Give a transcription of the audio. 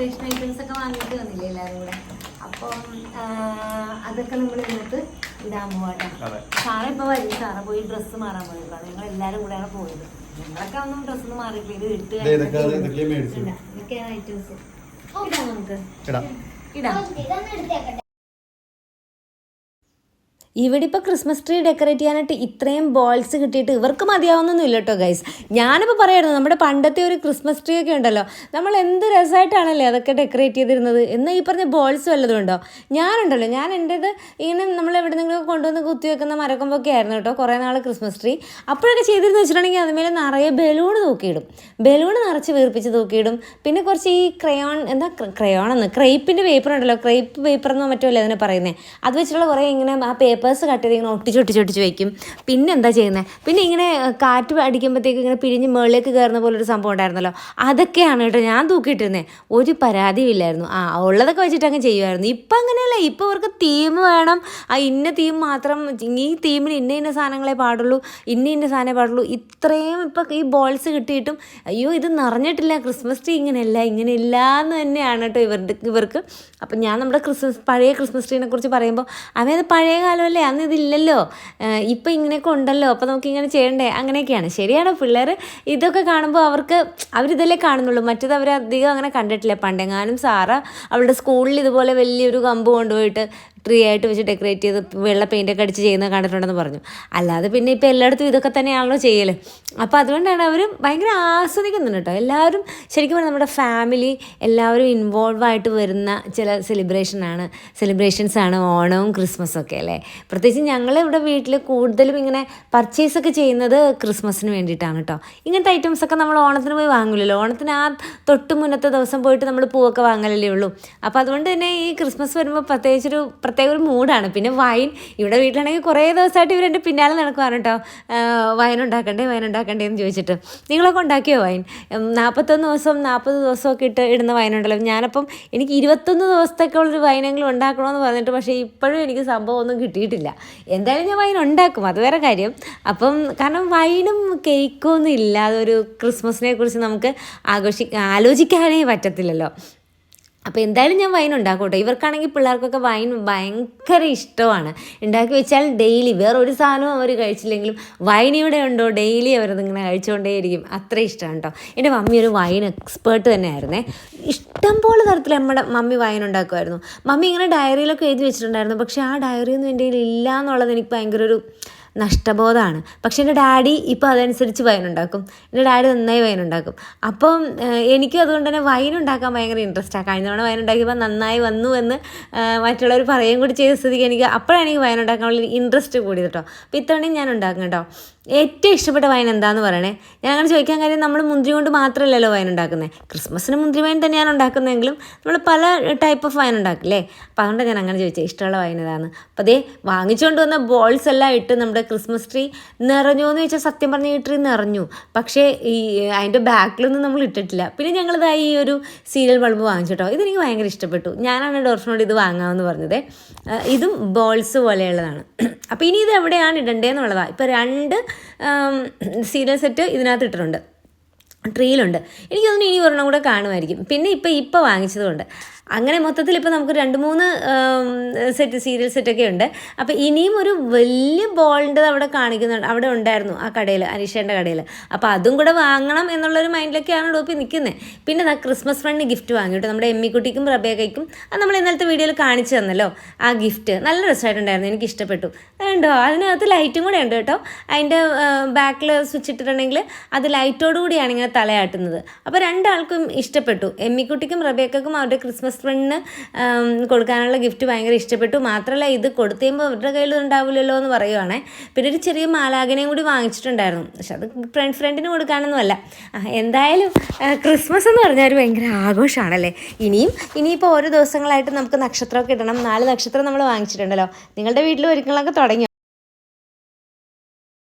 Decoration items ഒക്കെ വാങ്ങിയിട്ട് വന്നില്ലേ എല്ലാവരും കൂടെ? അപ്പം അതൊക്കെ നമ്മൾ ഇന്നത്തെ ഇടാൻ പോവാട്ടോ. സാറ ഇപ്പൊ വരും. സാറ പോയി ഡ്രസ്സ് മാറാൻ പോയതാണ് ഞങ്ങൾ എല്ലാരും കൂടെയാണ് പോയത്. ഞങ്ങളൊക്കെ ഒന്നും ഡ്രസ്സ് മാറിയിട്ടില്ല. ഇത് ഇട്ട് ഇത് ഇതൊക്കെ ഇതൊക്കെ മേടിച്ചു ഇടാം. ഇതൊക്കെയാണ് ഐറ്റംസ് ഇടാം നമുക്ക്. ഇടാം. ഇടാം. ഇതൊന്ന് എടുത്തേക്കട്ടെ ഇവിടെ ഇപ്പോൾ ക്രിസ്മസ് ട്രീ ഡെക്കറേറ്റ് ചെയ്യാനായിട്ട് ഇത്രയും ബോൾസ് കിട്ടിയിട്ട് ഇവർക്ക് മതിയാവുന്നൊന്നും ഇല്ല കേട്ടോ ഗൈസ് ഞാനിപ്പോൾ പറയായിരുന്നു നമ്മുടെ പണ്ടത്തെ ഒരു ക്രിസ്മസ് ട്രീ ഒക്കെ ഉണ്ടല്ലോ. നമ്മൾ എന്ത് രസമായിട്ടാണല്ലേ അതൊക്കെ ഡെക്കറേറ്റ് ചെയ്തിരുന്നത്? എന്നാൽ ഈ പറഞ്ഞ ബോൾസ് വല്ലതും ഉണ്ടോ? ഞാനുണ്ടല്ലോ. ഞാൻ എന്റേത് ഇങ്ങനെ നമ്മൾ എവിടെ നിന്നെങ്കിലും കൊണ്ടുവന്ന് കുത്തി വെക്കുന്ന മരക്കൊമ്പൊക്കെ ആയിരുന്നു കേട്ടോ കുറേ നാൾ ക്രിസ്മസ് ട്രീ അപ്പോഴൊക്കെ ചെയ്തിരുന്നു വെച്ചിട്ടുണ്ടെങ്കിൽ അതുമേലെ നിറയെ ബലൂൺ തൂക്കിയിടും. ബലൂൺ നിറച്ച് വീർപ്പിച്ച് തൂക്കിയിടും. പിന്നെ കുറച്ച് ഈ ക്രയോൺ എന്താ ക്രയോൺ എന്ന് ക്രൈപ്പിന്റെ പേപ്പർ ഉണ്ടല്ലോ. ക്രൈപ്പ് പേപ്പർ എന്നോ മറ്റോ അല്ലേ അതിനെ പറയുന്നത് അത് വെച്ചിട്ടുള്ള കുറേ ഇങ്ങനെ ആ പേപ്പേഴ്സ് കട്ട് ചെയ്ത് ഇങ്ങനെ ഒട്ടിച്ച് ഒട്ടിച്ച് ഒട്ടിച്ച് വയ്ക്കും പിന്നെ എന്താ ചെയ്യുന്നത് പിന്നെ ഇങ്ങനെ കാറ്റ് അടിക്കുമ്പോഴത്തേക്ക് ഇങ്ങനെ പിരിഞ്ഞ് മുകളിലേക്ക് കയറുന്ന പോലെ ഒരു സംഭവം ഉണ്ടായിരുന്നല്ലോ. അതൊക്കെയാണ് കേട്ടോ ഞാൻ തൂക്കിയിട്ടിരുന്നത് ഒരു പരാതിയും ഇല്ലായിരുന്നു. ആ ഉള്ളതൊക്കെ വെച്ചിട്ട് അങ്ങ് ചെയ്യുമായിരുന്നു ഇപ്പം അങ്ങനെയല്ല. ഇപ്പം അവർക്ക് തീം വേണം. ആ ഇന്ന തീം മാത്രം ഈ തീമിന് ഇന്ന ഇന്ന സാധനങ്ങളെ പാടുള്ളൂ ഇന്ന ഇന്ന സാധനമേ പാടുള്ളൂ. ഇത്രയും ഇപ്പം ഈ ബോൾസ് കിട്ടിയിട്ടും അയ്യോ ഇത് നിറഞ്ഞിട്ടില്ല. ക്രിസ്മസ് ട്രീ ഇങ്ങനെയല്ല ഇങ്ങനെയല്ല എന്ന് തന്നെയാണ് കേട്ടോ ഇവരുടെ ഇവർക്ക്. അപ്പം ഞാൻ നമ്മുടെ ക്രിസ്മസ് പഴയ ക്രിസ്മസ് ട്രീനെ കുറിച്ച് പറയുമ്പോൾ അവയത് പഴയ കാലമല്ലേ അന്ന് ഇതില്ലല്ലോ. ഇപ്പം ഇങ്ങനെയൊക്കെ ഉണ്ടല്ലോ അപ്പോൾ നമുക്ക് ഇങ്ങനെ ചെയ്യണ്ടേ? അങ്ങനെയൊക്കെയാണ്. ശരിയാണ് പിള്ളേർ ഇതൊക്കെ കാണുമ്പോൾ അവർക്ക് അവരിതല്ലേ കാണുന്നുള്ളൂ. മറ്റത് അവർ അധികം അങ്ങനെ കണ്ടിട്ടില്ല. പണ്ടെങ്ങാനും സാറ അവളുടെ സ്കൂളിൽ ഇതുപോലെ വലിയൊരു കമ്പ് കൊണ്ടുപോയിട്ട് ട്രീ ആയിട്ട് വെച്ച് ഡെക്കറേറ്റ് ചെയ്ത് വെള്ള പെയിന്റൊക്കെ അടിച്ച് ചെയ്യുന്നത് കണ്ടിട്ടുണ്ടെന്ന് പറഞ്ഞു. അല്ലാതെ പിന്നെ ഇപ്പോൾ എല്ലായിടത്തും ഇതൊക്കെ തന്നെയാണല്ലോ ചെയ്യൽ അപ്പോൾ അതുകൊണ്ടാണ് അവർ ഭയങ്കര ആസ്വദിക്കുന്നുണ്ട് കേട്ടോ. എല്ലാവരും ശരിക്കും പറഞ്ഞാൽ നമ്മുടെ ഫാമിലി എല്ലാവരും ഇൻവോൾവ് ആയിട്ട് വരുന്ന ചില സെലിബ്രേഷനാണ് സെലിബ്രേഷൻസാണ് ഓണവും ക്രിസ്മസും ഒക്കെ അല്ലേ? പ്രത്യേകിച്ച് ഞങ്ങൾ ഇവിടെ വീട്ടിൽ കൂടുതലും ഇങ്ങനെ പർച്ചേസ് ഒക്കെ ചെയ്യുന്നത് ക്രിസ്മസിന് വേണ്ടിയിട്ടാണ് കേട്ടോ ഇങ്ങനത്തെ ഐറ്റംസ് ഒക്കെ നമ്മൾ ഓണത്തിന് പോയി വാങ്ങില്ലല്ലോ ഓണത്തിന് ആ തൊട്ട് മുന്നത്തെ ദിവസം പോയിട്ട് നമ്മൾ പൂവൊക്കെ വാങ്ങലല്ലേ ഉള്ളൂ. അപ്പോൾ അതുകൊണ്ട് തന്നെ ഈ ക്രിസ്മസ് വരുമ്പോൾ പ്രത്യേകിച്ചൊരു പ്രത്യേക ഒരു മൂഡാണ് പിന്നെ വൈൻ ഇവിടെ വീട്ടിലാണെങ്കിൽ കുറേ ദിവസമായിട്ട് ഇവരെന്റെ പിന്നാലെ നടക്കുവാണ് കേട്ടോ വൈൻ ഉണ്ടാക്കണ്ടേ വൈൻ ഉണ്ടാക്കണ്ടേ എന്ന് ചോദിച്ചിട്ട്. നിങ്ങളൊക്കെ ഉണ്ടാക്കിയോ വൈൻ നാൽപ്പത്തൊന്ന് ദിവസം നാൽപ്പത് ദിവസമൊക്കെ ഇട്ട് ഇടുന്ന വൈൻ ഉണ്ടല്ലോ. ഞാനപ്പം എനിക്ക് ഇരുപത്തൊന്ന് ദിവസത്തേക്കുള്ളൊരു വൈനെങ്കിലും ഉണ്ടാക്കണമെന്ന് പറഞ്ഞിട്ട് പക്ഷേ ഇപ്പോഴും എനിക്ക് സംഭവം ഒന്നും കിട്ടിയിട്ടില്ല എന്തായാലും ഞാൻ വൈൻ ഉണ്ടാക്കും. അത് വേറെ കാര്യം. അപ്പം കാരണം വൈനും കേക്കും ഒന്നും ഇല്ലാതെ ഒരു ക്രിസ്മസിനെ കുറിച്ച് നമുക്ക് ആഘോഷി ആലോചിക്കാനേ പറ്റത്തില്ലല്ലോ. അപ്പോൾ എന്തായാലും ഞാൻ വൈൻ ഉണ്ടാക്കോട്ടെ. ഇവർക്കാണെങ്കിൽ പിള്ളേർക്കൊക്കെ വൈൻ ഭയങ്കര ഇഷ്ടമാണ്. ഉണ്ടാക്കി വെച്ചാൽ ഡെയിലി വേറെ ഒരു സാധനവും അവർ കഴിച്ചില്ലെങ്കിലും വൈൻ ഇവിടെ ഉണ്ടോ? ഡെയിലി അവരതിങ്ങനെ കഴിച്ചുകൊണ്ടേയിരിക്കും അത്ര ഇഷ്ടമാണ് കേട്ടോ എന്റെ മമ്മി ഒരു വൈൻ എക്സ്പേർട്ട് തന്നെയായിരുന്നേ. ഇഷ്ടംപോലെ തരത്തിൽ നമ്മുടെ മമ്മി വൈൻ ഉണ്ടാക്കുമായിരുന്നു. മമ്മി ഇങ്ങനെ ഡയറിയിലൊക്കെ എഴുതി വെച്ചിട്ടുണ്ടായിരുന്നു. പക്ഷേ ആ ഡയറിയൊന്നും എന്റെ കയ്യിൽ ഇല്ല എന്നുള്ളത് എനിക്ക് ഭയങ്കര ഒരു നഷ്ടബോധമാണ്. പക്ഷേ എന്റെ ഡാഡി ഇപ്പോൾ അതനുസരിച്ച് വൈൻ ഉണ്ടാക്കും എന്റെ ഡാഡി നന്നായി വൈൻ ഉണ്ടാക്കും അപ്പം എനിക്കും അതുകൊണ്ട് തന്നെ വൈൻ ഉണ്ടാക്കാൻ ഭയങ്കര ഇൻട്രസ്റ്റാണ് കഴിഞ്ഞ തവണ വൈൻ ഉണ്ടാക്കിയപ്പോൾ നന്നായി വന്നു എന്ന് മറ്റുള്ളവർ പറയുകയും കൂടി ചെയ്ത സ്ഥിതിക്ക് എനിക്ക് അപ്പോഴാണ് എനിക്ക് വൈൻ ഉണ്ടാക്കാനുള്ള ഇൻട്രസ്റ്റ് കൂടിയത് കേട്ടോ അപ്പോൾ ഇത്തവണയും ഞാൻ ഉണ്ടാക്കും കേട്ടോ. ഏറ്റവും ഇഷ്ടപ്പെട്ട വൈൻ എന്താന്ന് പറയണേ? ഞാൻ അങ്ങനെ ചോദിക്കാൻ കാര്യം നമ്മൾ മുന്തിരി കൊണ്ട് മാത്രമല്ലല്ലോ വൈൻ ഉണ്ടാക്കുന്നത് ക്രിസ്മസിന് മുന്തിരി വൈൻ തന്നെയാണ് ഉണ്ടാക്കുന്നതെങ്കിലും നമ്മൾ പല ടൈപ്പ് ഓഫ് വൈൻ ഉണ്ടാക്കില്ലേ? അപ്പോൾ അതുകൊണ്ട് ഞാൻ അങ്ങനെ ചോദിച്ചത് ഇഷ്ടമുള്ള വൈൻ ഇതാണ് അപ്പോൾ അതേ വാങ്ങിച്ചുകൊണ്ട് വന്ന ബോൾസ് എല്ലാം ഇട്ട് നമ്മുടെ ക്രിസ്മസ് ട്രീ നിറഞ്ഞു എന്ന് ചോദിച്ചാൽ സത്യം പറഞ്ഞ ഈ ട്രീ നിറഞ്ഞു. പക്ഷേ ഈ അതിന്റെ ബാക്കിലൊന്നും നമ്മൾ ഇട്ടിട്ടില്ല. പിന്നെ ഞങ്ങളിതായി ഈ ഒരു സീരിയൽ ബൾബ് വാങ്ങിച്ചു കേട്ടോ ഇതെനിക്ക് ഭയങ്കര ഇഷ്ടപ്പെട്ടു. ഞാനാണ് ഡോർഫിനോട് ഇത് വാങ്ങാമെന്ന് പറഞ്ഞത്. ഇതും ബോൾസ് പോലെയുള്ളതാണ്. അപ്പോൾ ഇനി ഇത് എവിടെയാണ് ഇടേണ്ടതെന്നുള്ളതാണ് ഇപ്പോൾ രണ്ട് സീരിയൽ സെറ്റ് ഇതിനകത്ത് ഇട്ടിട്ടുണ്ട്. ട്രീയിലുണ്ട് എനിക്ക് തോന്നുന്നു ഇനി ഒരെണ്ണം കൂടെ കാണുമായിരിക്കും. പിന്നെ ഇപ്പോൾ ഇപ്പോൾ വാങ്ങിച്ചതുകൊണ്ട് അങ്ങനെ മൊത്തത്തിൽ ഇപ്പോൾ നമുക്ക് രണ്ട് മൂന്ന് സെറ്റ് സീരിയൽ സെറ്റൊക്കെ ഉണ്ട്. അപ്പോൾ ഇനിയും ഒരു വലിയ ബോളിന്റെ അവിടെ കാണിക്കുന്നുണ്ട്. അവിടെ ഉണ്ടായിരുന്നു ആ കടയിൽ അനീഷേന്റെ കടയിൽ അപ്പോൾ അതും കൂടെ വാങ്ങണം എന്നുള്ളൊരു മൈൻഡിലൊക്കെയാണ് ഡോപ്പി നിൽക്കുന്നത് പിന്നെ ആ ക്രിസ്മസ് ഫ്രണ്ട് ഗിഫ്റ്റ് വാങ്ങിയിട്ട് നമ്മുടെ എമ്മിക്കുട്ടിക്കും റബേക്കയ്ക്കും അത് നമ്മൾ ഇന്നലത്തെ വീഡിയോയിൽ കാണിച്ചു തന്നല്ലോ ആ ഗിഫ്റ്റ്. നല്ല രസമായിട്ടുണ്ടായിരുന്നു. എനിക്ക് ഇഷ്ടപ്പെട്ടു. ഉണ്ടോ അതിനകത്ത് ലൈറ്റും കൂടെ ഉണ്ട് കേട്ടോ. അതിന്റെ ബാക്കിൽ സ്വിച്ച് ഇട്ടിട്ടുണ്ടെങ്കിൽ അത് ലൈറ്റോടു കൂടിയാണ്. ഇങ്ങനെ തലയാട്ടുന്നത്. അപ്പോൾ രണ്ടാൾക്കും ഇഷ്ടപ്പെട്ടു. എമ്മിക്കുട്ടിക്കും റബേക്കും അവരുടെ ക്രിസ്മസ് ഫ്രണ്ടിന് കൊടുക്കാനുള്ള ഗിഫ്റ്റ് ഭയങ്കര ഇഷ്ടപ്പെട്ടു. മാത്രമല്ല ഇത് കൊടുത്തു കഴിയുമ്പോൾ അവരുടെ കയ്യിൽ ഉണ്ടാവില്ലല്ലോ എന്ന് പറയുവാണേ. പിന്നെ ഒരു ചെറിയ മാലാകനെയും കൂടി വാങ്ങിച്ചിട്ടുണ്ടായിരുന്നു. പക്ഷെ അത് ഫ്രണ്ട് ഫ്രണ്ടിന് കൊടുക്കാനൊന്നുമല്ല എന്തായാലും ക്രിസ്മസ് എന്ന് പറഞ്ഞാൽ ഒരു ഭയങ്കര ആഘോഷമാണല്ലേ ഇനിയും ഇനിയിപ്പോൾ ഓരോ ദിവസങ്ങളായിട്ട് നമുക്ക് നക്ഷത്രമൊക്കെ ഇടണം. നാല് നക്ഷത്രം നമ്മൾ വാങ്ങിച്ചിട്ടുണ്ടല്ലോ. നിങ്ങളുടെ വീട്ടിൽ ഒരുക്കങ്ങളൊക്കെ തുടങ്ങി